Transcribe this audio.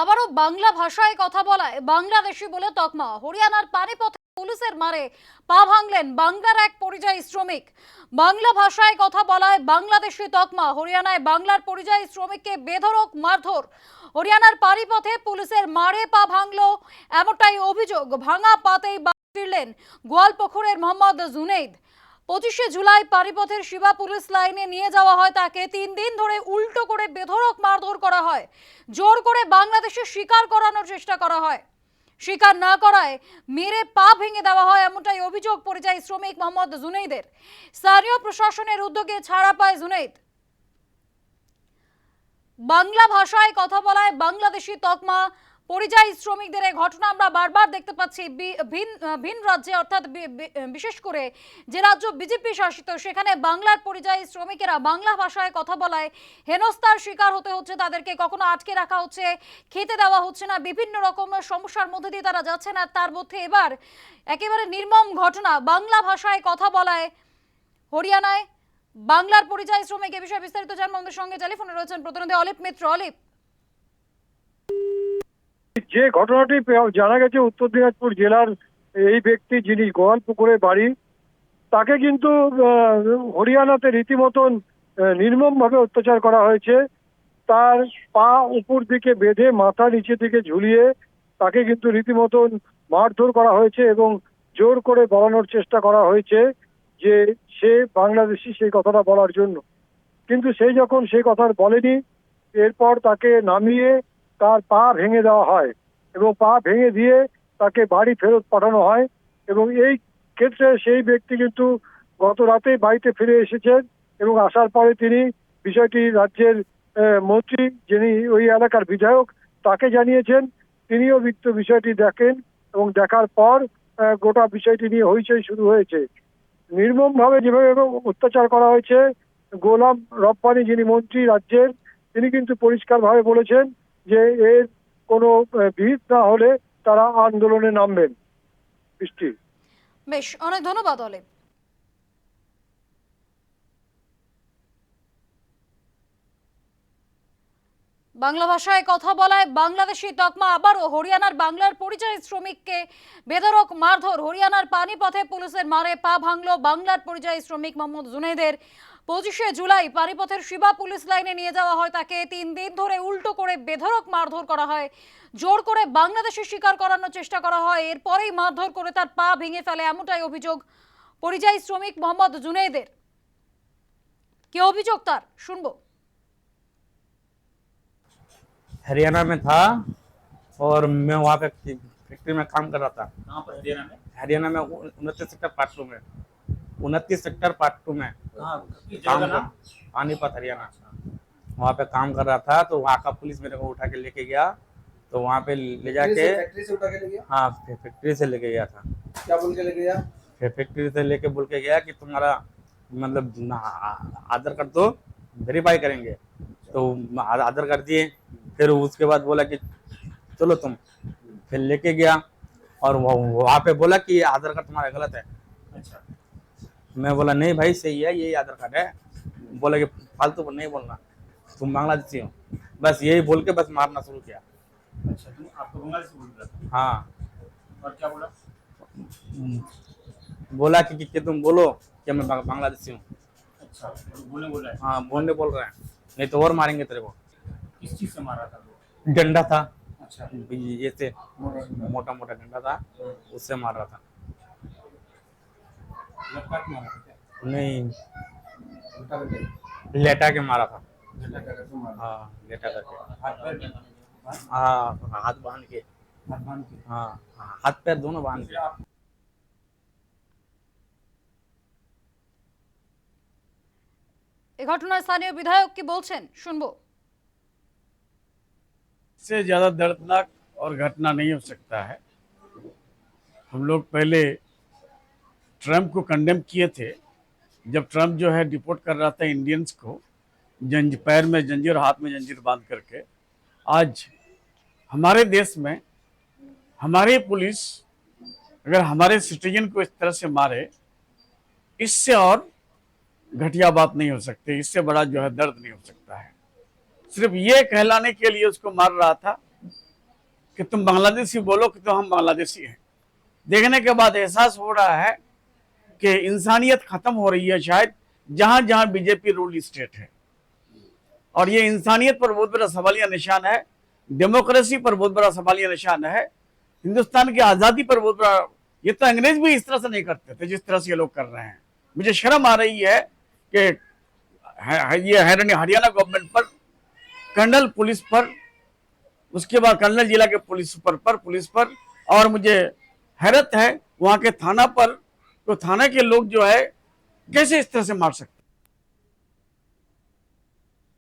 আবারও বাংলা ভাষায় কথা বলায় বাংলাদেশি বলে তকমা। হরিয়ানার পানিপথে পুলিশের মারে পা ভাঙলেন বাংলার এক পরিযায়ী শ্রমিক। বাংলা ভাষায় কথা বলায় বাংলাদেশি তকমা। হরিয়ানায় বাংলার পরিযায়ী শ্রমিককে বেধরক মারধর। হরিয়ানার পানিপথে পুলিশের মারে পা ভাঙলো এমনটাই অভিযোগ। ভাঙা পাতেই ফিরলেন গোয়ালপুকুরের মোহাম্মদ জুনেইদ। পঁচিশে জুলাই পানিপথের শিবা পুলিশ লাইনে নিয়ে যাওয়া হয় তাকে। তিন দিন ধরে উল্টো করে বেধরক মারধর করা হয়। জোর করে বাংলাদেশে স্বীকার করানোর চেষ্টা করা হয়। স্বীকার না করায় মেরে পা ভেঙে দেওয়া হয় এমনটাই অভিযোগ পরিযায়ী শ্রমিক মোহাম্মদ জুনেইদের। স্থানীয় প্রশাসনের উদ্যোগে ছাড়া পায় জুনেইদ। বাংলা ভাষায় কথা বলায় বাংলাদেশি তকমা পরিযায়ী শ্রমিকদের এই ঘটনা আমরা বারবার দেখতে পাচ্ছি। ভিন ভিন রাজ্যে অর্থাৎ বিশেষ করে যে রাজ্য বিজেপি শাসিত, সেখানে বাংলার পরিযায়ী শ্রমিকেরা বাংলা ভাষায় কথা বলায়, হেনস্থার শিকার হতে হচ্ছে তাদেরকে, কখনো আটকে রাখা হচ্ছে, খেতে দেওয়া হচ্ছে না, বিভিন্ন রকম সমস্যার মধ্যে দিয়ে তারা যাচ্ছে না তার মধ্যে এবার একেবারে নির্মম ঘটনা, বাংলা ভাষায় কথা বলায় হরিয়ানায়। বাংলার পরিযায়ী শ্রমিক এ বিষয়ে বিস্তারিত জানব আমাদের সঙ্গে। টেলিফোনে রয়েছেন প্রতিনিধি অলিপ মিত্র। অলিপ যে ঘটনাটি জানা গেছে উত্তর দিনাজপুর জেলার এই ব্যক্তি যিনি গোয়ালপুকুরে বাড়ি, তাকে কিন্তু হরিয়ানাতে রীতিমতন নির্মম ভাবে অত্যাচার করা হয়েছে। তার পা উপর দিকে বেঁধে মাথা নিচের দিকে ঝুলিয়ে তাকে কিন্তু রীতিমতন মারধর করা হয়েছে এবং জোর করে বলানোর চেষ্টা করা হয়েছে যে সে বাংলাদেশি সেই কথাটা বলার জন্য। কিন্তু সে যখন সেই কথা বলেনি, এরপর তাকে নামিয়ে তার পা ভেঙে দেওয়া হয়। এবং পা ভেঙে দিয়ে তাকে বাড়ি ফেরত পাঠানো হয় এবং এই ক্ষেত্রে সেই ব্যক্তি কিন্তু গত রাতে বাড়িতে ফিরে এসেছেন এবং আসার পরে তিনি বিষয়টি রাজ্যের মন্ত্রী যিনি ওই এলাকার বিধায়ক, তাকে জানিয়েছেন। তিনিও বিত্ত বিষয়টি দেখেন এবং দেখার পর গোটা বিষয়টি নিয়ে হইচই শুরু হয়েছে। নির্মমভাবে যেভাবে অত্যাচার করা হয়েছে, গোলাম রব্বানি যিনি মন্ত্রী রাজ্যের, তিনি কিন্তু পরিষ্কারভাবে বলেছেন যে এর কোনো ভিত না হলে তারা আন্দোলনে নামবেন। বৃষ্টি। বেশ অনেক ধন্যবাদ অলিপ বাংলা ভাষায় কথা বলায় বাংলাদেশি তকমা আবারও হরিয়ানার বাংলার পরিযায়ী শ্রমিককে বেধরক মারধর। হরিয়ানার পানিপথে পুলিশের মারে পা ভাঙলো বাংলার পরিযায়ী শ্রমিক মোহাম্মদ জুনেদের। পঁচিশে জুলাই পানিপথের শিবা পুলিশ লাইনে নিয়ে যাওয়া হয় তাকে। তিন দিন ধরে উল্টো করে বেধরক মারধর করা হয়। জোর করে বাংলাদেশে শিকার করানোর চেষ্টা করা হয়। এরপরেই মারধর করে তার পা ভেঙে ফেলে এমনটাই অভিযোগ পরিযায়ী শ্রমিক মোহাম্মদ জুনেদের। কি অভিযোগ তার? শুনব। हरियाणा में था और मैं वहाँ पे फैक्ट्री में काम कर रहा था। कहाँ पर? हरियाणा में? हरियाणा में उनतीस सेक्टर पार्ट टू में। उनतीस सेक्टर पार्ट टू में। काम कर पानीपत हरियाणा। वहाँ पे काम कर रहा था तो वहाँ का पुलिस मेरे को उठा के लेके गया। तो वहाँ पे ले जाके से उठा के ले गया? हाँ फैक्ट्री से लेके गया था। क्या बोल के ले गया? फिर फैक्ट्री से लेके बोल के गया कि तुम्हारा मतलब आधार कार्ड तो वेरीफाई करेंगे। तो आ- आधार कार्ड दिए। फिर उसके बाद बोला कि चलो तुम फिर लेके गया और वह- वहाँ पे बोला कि आधार कार्ड तुम्हारा गलत है। अच्छा। मैं बोला नहीं भाई सही है यही आधार कार्ड है। बोला कि फालतू नहीं बोलना तुम बांग्लादेशी हो। बस यही बोल के बस मारना शुरू किया। अच्छा तुम आपको बोल रहा हाँ। और क्या बोला? बोला कि, कि, कि तुम बोलो कि मैं बांग्लादेशी हूँ। अच्छा बोलने बोला है। हाँ बोलने बोल रहे हैं। नहीं तो और मारेंगे तेरे को। किस चीज से मारा था वो डंडा था अच्छा ये से मोटा मोटा डंडा था उससे मार रहा था लटका के मारा था क्या नहीं उठा के ले लेटा के मारा था झटका करके तुम मारा हाँ लेटा करके हाथ पैर में हाँ? हाँ हाथ बांध के हाथ बांध के हाँ हाथ पैर दोनों बांध फिर के आप এ ঘটনায় স্থানীয় বিধায়ক কি বলছেন শুনবো इससे ज़्यादा दर्दनाक और घटना नहीं हो सकता है। हम लोग पहले ट्रंप को कंडेम किए थे। जब ट्रंप जो है डिपोर्ट कर रहा था इंडियंस को, जंज, पैर में जंजीर हाथ में जंजीर बाँध करके, आज हमारे देश में हमारी पुलिस अगर हमारे सिटीजन को इस तरह से मारे, इससे और घटिया बात नहीं हो सकती, इससे बड़ा जो है दर्द नहीं हो सकता है। सिर्फ़ ये कहलाने के लिए उसको मार रहा था कि तुम बांग्लादेशी बोलो कि तो हम बांग्लादेशी हैं। देखने के बाद एहसास हो रहा है कि इंसानियत खत्म हो रही है शायद, जहाँ जहाँ बीजेपी रूल स्टेट है। और ये इंसानियत पर बहुत बड़ा सवालिया निशान है, डेमोक्रेसी पर बहुत बड़ा सवालिया निशान है, हिंदुस्तान की आज़ादी पर बहुत बड़ा, ये तो अंग्रेज़ भी इस तरह से नहीं करते थे जिस तरह से ये लोग कर रहे हैं। मुझे शर्म आ रही है कि ये हरियाणा गवर्नमेंट पर कर्नल पुलिस पर, उसके बाद कर्नल जिला के पुलिस पर पर पुलिस पर, और मुझे हैरत है वहाँ के थाना पर तो थाना के लोग जो है, कैसे इस तरह से मार सकते